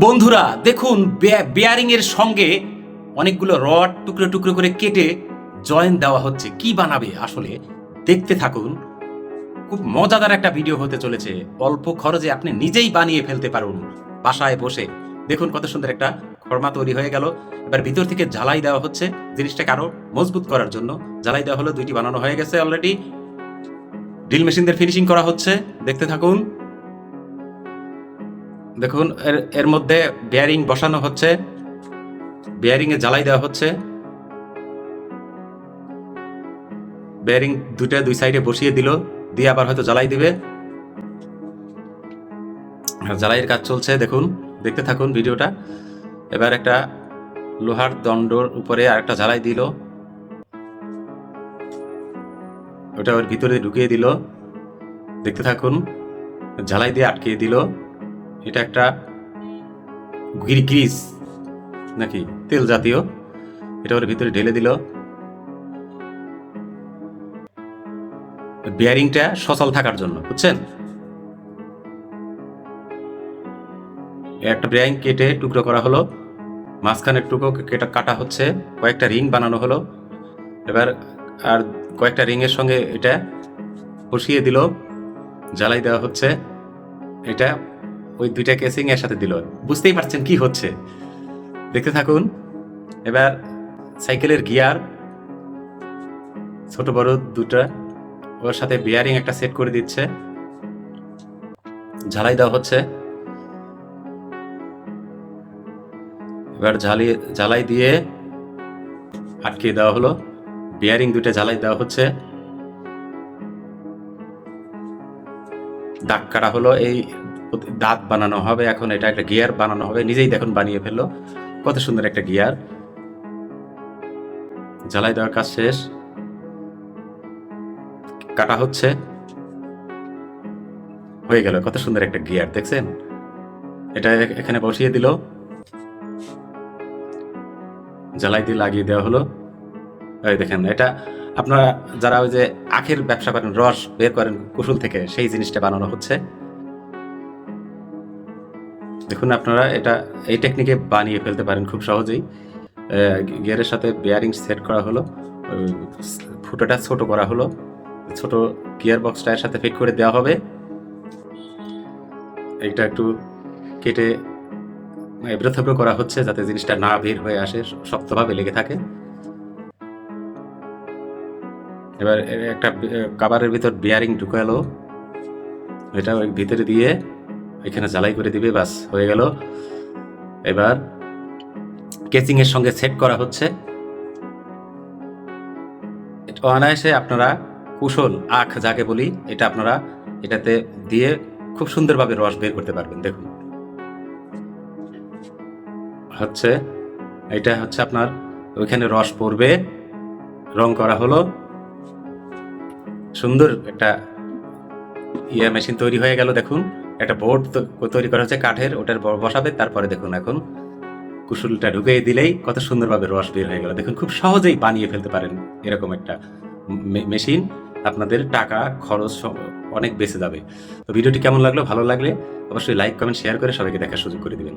বন্ধুরা, দেখুন বেয়ারিং এর সঙ্গে অনেকগুলো রড টুকরো টুকরো করে কেটে জয়েন দেওয়া হচ্ছে। কি বানাবে আসলে? দেখতে থাকুন। খুব মজাদার একটা ভিডিও হতে চলেছে। অল্প খরচে আপনি নিজেই বানিয়ে ফেলতে পারুন বাসায় বসে। দেখুন কত সুন্দর একটা খরমা তৈরি হয়ে গেল। এবার ভিতর থেকে ঝালাই দেওয়া হচ্ছে জিনিসটাকে আরও মজবুত করার জন্য। ঝালাই দেওয়া হলো, দুইটি বানানো হয়ে গেছে অলরেডি ড্রিল মেশিনদের ফিনিশিং করা হচ্ছে। দেখতে থাকুন। দেখুন, এর এর মধ্যে বেয়ারিং বসানো হচ্ছে বেয়ারিং এ জ্বালাই দেওয়া হচ্ছে। বেয়ারিং দুটা দুই সাইডে বসিয়ে দিল, দিয়ে আবার হয়তো জ্বালাই দিবে। আর জ্বালাইয়ের কাজ চলছে, দেখুন, দেখতে থাকুন ভিডিওটা। এবার একটা লোহার দণ্ডর উপরে আর একটা জ্বালাই দিল। ওটা ওর ভিতরে ঢুকিয়ে দিল। দেখতে থাকুন ঝালাই দিয়ে আটকিয়ে দিল। এটা একটা গিরি- গ্রিস নাকি তেল জাতীয়। এটা ওর ভিতরে ঢেলে দিল। বিয়ারিংটা সচল থাকার জন্য, বুঝছেন? একটা বেয়ারিং কেটে টুকরো করা হলো। মাঝখানের টুকরো কেটে কাটা হচ্ছে। কয়েকটা রিং বানানো হলো। এবার আর কয়েকটা রিং এর সঙ্গে এটা বসিয়ে দিল। জ্বালাই দেওয়া হচ্ছে। এটা ওই দুইটা কেসিং এর সাথে দিল। বুঝতেই পারছেন কি হচ্ছে। দেখতে থাকুন। এবার সাইকেলের গিয়ার ছোট বড় দুটা, ওর সাথে বিয়ারিং একটা সেট করে দিচ্ছে। ঝালাই দেওয়া হচ্ছে। এবার ঝালি, ঝালাই দিয়ে আটকিয়ে দেওয়া হলো। বিয়ারিং দুটো ঝালাই দেওয়া হচ্ছে। দাগ কাটা হলো এই দাঁত বানানো হবে, এখন এটা একটা গিয়ার বানানো হবে, নিজেই দেখুন বানিয়ে ফেলল। কত সুন্দর একটা গিয়ার। জ্বালাই দেওয়ার কাজ শেষ। কাটা হচ্ছে। হয়ে গেল, কত সুন্দর একটা গিয়ার, দেখছেন? এটা এখানে বসিয়ে দিল। জ্বালাই দিয়ে লাগিয়ে দেওয়া হলো। এই দেখেন, এটা আপনারা যারা ওই যে আখের ব্যবসা করেন, রস বের করেন কুসুল থেকে, সেই জিনিসটা বানানো হচ্ছে। দেখুন আপনারা এটা, এই টেকনিকে বানিয়ে ফেলতে পারেন খুব সহজেই। গিয়ারের সাথে বেয়ারিং সেট করা হলো ফুটোটা ছোট করা হলো, ছোট গিয়ার বক্সটা এর সাথে ফিট করে দেওয়া হবে। এটা একটু কেটে এবড়ো করা হচ্ছে যাতে জিনিসটা না বের হয়ে আসে, শক্তভাবে লেগে থাকে। এবার একটা কাবারের ভিতর বিয়ারিং ঢুকালো। এটা ভিতরে দিয়ে এখানে জ্বালাই করে দিবে, বাস, হয়ে গেল। এবার কেচিং এর সঙ্গে সেট করা হচ্ছে। অনায়াসে আপনারা কুশল আখ যাকে বলি, এটা আপনারা এটাতে দিয়ে খুব সুন্দরভাবে রস বের করতে পারবেন, দেখুন। হচ্ছে, এটা হচ্ছে আপনার, ওইখানে রস পড়বে, রং করা হলো। সুন্দর একটা ইয়ে মেশিন তৈরি হয়ে গেল, দেখুন। একটা বোর্ড তৈরি করা হচ্ছে কাঠের, ওটার বসাবে, তারপরে দেখুন এখন কুসুলটা ঢুকিয়ে দিলেই কত সুন্দরভাবে রস বের হয়ে গেল। দেখুন, খুব সহজেই বানিয়ে ফেলতে পারেন এরকম একটা মেশিন। আপনাদের টাকা, খরচ অনেক বেঁচে যাবে। তো ভিডিওটি কেমন লাগল? ভালো লাগলে অবশ্যই লাইক, কমেন্ট, শেয়ার করে সবাইকে দেখার সুযোগ করে দিবেন।